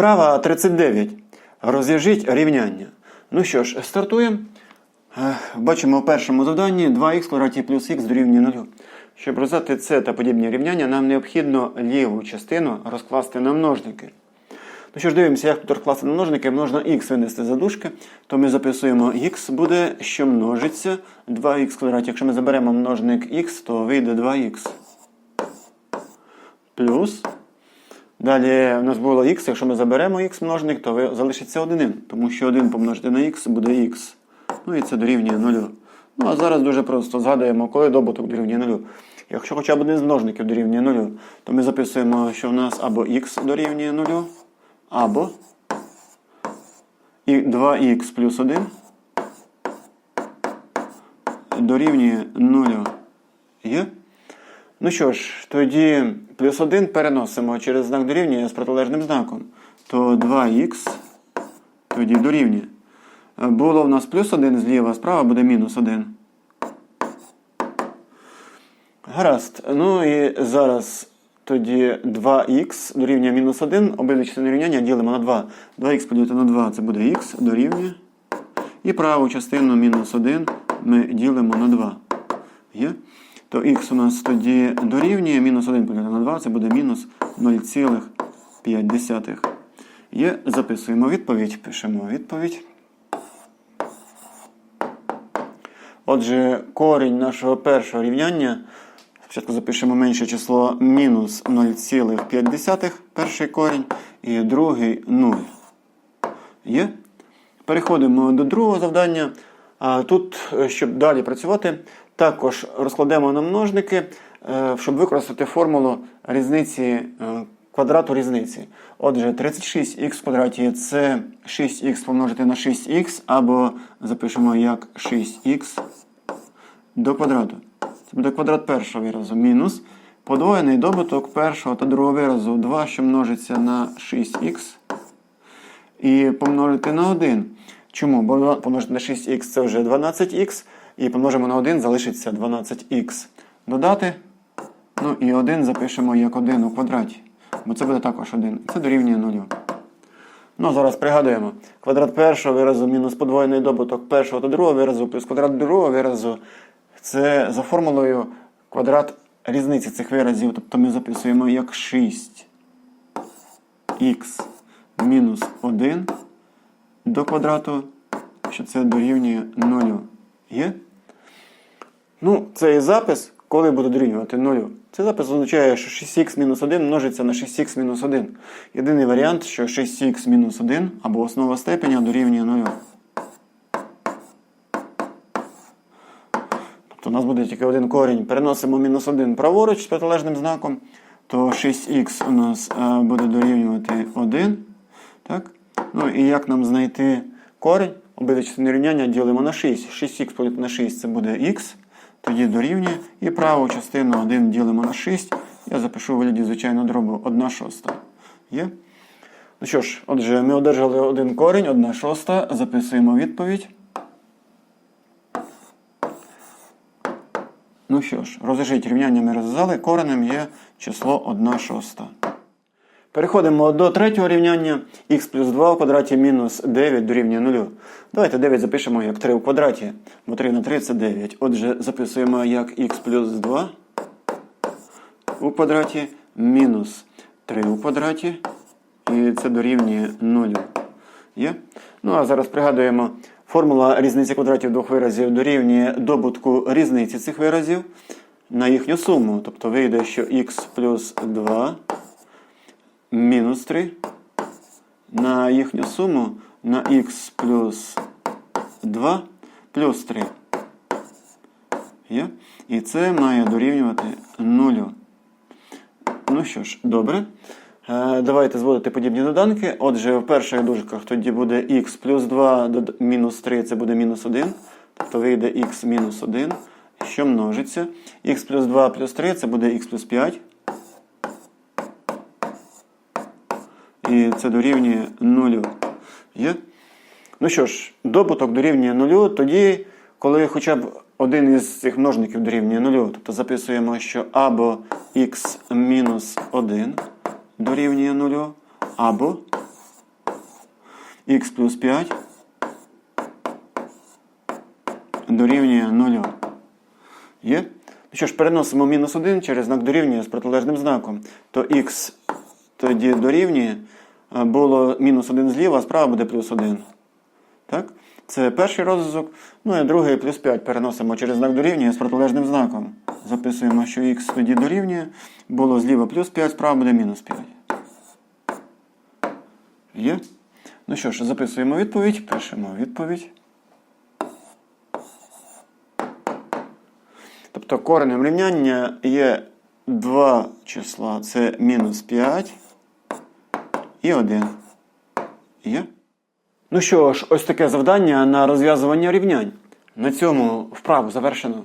Вправа 39. Розв'яжіть рівняння. Ну що ж, стартуємо. Е, Бачимо в першому завданні 2х квадраті плюс х дорівнює 0. Щоб розв'язати це та подібні рівняння, нам необхідно ліву частину розкласти на множники. Ну що ж, дивимося, як тут розкласти на множники, можна х винести за дужки, то ми записуємо х буде, що множиться 2х квадраті. Якщо ми заберемо множник х, то вийде 2х. Плюс. Далі у нас було х, якщо ми заберемо х множник, то залишиться 1, тому що 1 помножити на х буде х. Ну і це дорівнює 0. Ну а зараз дуже просто згадуємо, коли добуток дорівнює 0. Якщо хоча б один з множників дорівнює 0, то ми записуємо, що в нас або х дорівнює 0, або 2х плюс 1 дорівнює 0. Ну що ж, тоді плюс 1 переносимо через знак дорівнює з протилежним знаком. То 2х тоді дорівнює. Було в нас плюс 1 зліва, справа буде мінус 1. Гаразд. Ну і зараз тоді 2х дорівнює мінус 1. Обидві частини рівняння ділимо на 2. 2х поділити на 2 це буде х дорівнює. І праву частину мінус 1 ми ділимо на 2. Є? То х у нас тоді дорівнює мінус 1 поділити на 2, це буде мінус 0,5. Є, записуємо відповідь, пишемо відповідь. Отже, корінь нашого першого рівняння. Спочатку запишемо менше число мінус 0,5, перший корінь, і другий 0. Є? Переходимо до другого завдання. Тут, е, щоб далі працювати, також розкладемо на множники, е, щоб використати формулу різниці е, квадрату різниці. Отже, 36х в квадраті це 6х помножити на 6х, або запишемо як 6х до квадрату. Це буде квадрат першого виразу мінус подвоєний добуток першого та другого виразу 2, що множиться на 6х. І помножити на 1. Чому? Бо помножити на 6х це вже 12х. І помножимо на 1, залишиться 12х. Додати. Ну і 1 запишемо як 1 у квадраті. Бо це буде також 1. Це дорівнює 0. Ну, зараз пригадуємо. Квадрат першого виразу мінус подвоєний добуток першого та другого виразу плюс квадрат другого виразу. Це за формулою квадрат різниці цих виразів. Тобто ми записуємо як 6х мінус 1 до квадрату, що це дорівнює 0. Є? Ну, цей запис, коли буде дорівнювати 0. Цей запис означає, що 6х-1 множиться на 6х-1. Єдиний варіант, що 6х-1 або основа степеня дорівнює 0. Тобто у нас буде тільки один корінь. Переносимо мінус 1 праворуч з протилежним знаком, то 6х у нас е, буде дорівнювати 1. Так? Ну і як нам знайти корінь? Обидві частини рівняння ділимо на 6. 6х поділити на 6 це буде х. Тоді дорівнює. І праву частину 1 ділимо на 6. Я запишу вигляді звичайно дробу 1 шоста. Є? Ну що ж, отже, ми одержали один корінь, 1 шоста. Записуємо відповідь. Ну що ж, розв'яжіть рівняння ми розв'язали. Коренем є число 1 шоста. Переходимо до третього рівняння. х плюс 2 в квадраті мінус 9 дорівнює 0. Давайте 9 запишемо як 3 у квадраті, бо 3 на 3 це 9. Отже, записуємо як х плюс 2 у квадраті мінус 3 у квадраті. І це дорівнює 0. Є? Ну а зараз пригадуємо, формула різниці квадратів двох виразів дорівнює добутку різниці цих виразів на їхню суму. Тобто вийде, що х плюс 2 мінус 3 на їхню суму на х плюс 2 плюс 3. Є? І це має дорівнювати 0. Ну що ж, добре. Е, Давайте зводити подібні доданки. Отже, в перших дужках тоді буде х плюс 2 мінус 3, це буде мінус 1. Тобто вийде х мінус 1, що множиться. х плюс 2 плюс 3 це буде х плюс 5. І це дорівнює 0. Є? Ну що ж, добуток дорівнює 0 тоді, коли хоча б один із цих множників дорівнює 0. Тобто записуємо, що або х мінус 1 дорівнює 0, або х плюс 5 дорівнює 0. Є? Ну що ж, переносимо мінус 1 через знак дорівнює з протилежним знаком. То х тоді дорівнює. А Було мінус 1 зліва, справа буде плюс 1. Так? Це перший розв'язок. Ну і другий плюс 5 переносимо через знак дорівнює з протилежним знаком. Записуємо, що х тоді дорівнює. Було зліва плюс 5, справа буде мінус 5. Є? Ну що ж, записуємо відповідь, пишемо відповідь. Тобто коренем рівняння є два числа. Це мінус 5 і 1. Є? Ну що ж, ось таке завдання на розв'язування рівнянь. На цьому вправу завершено.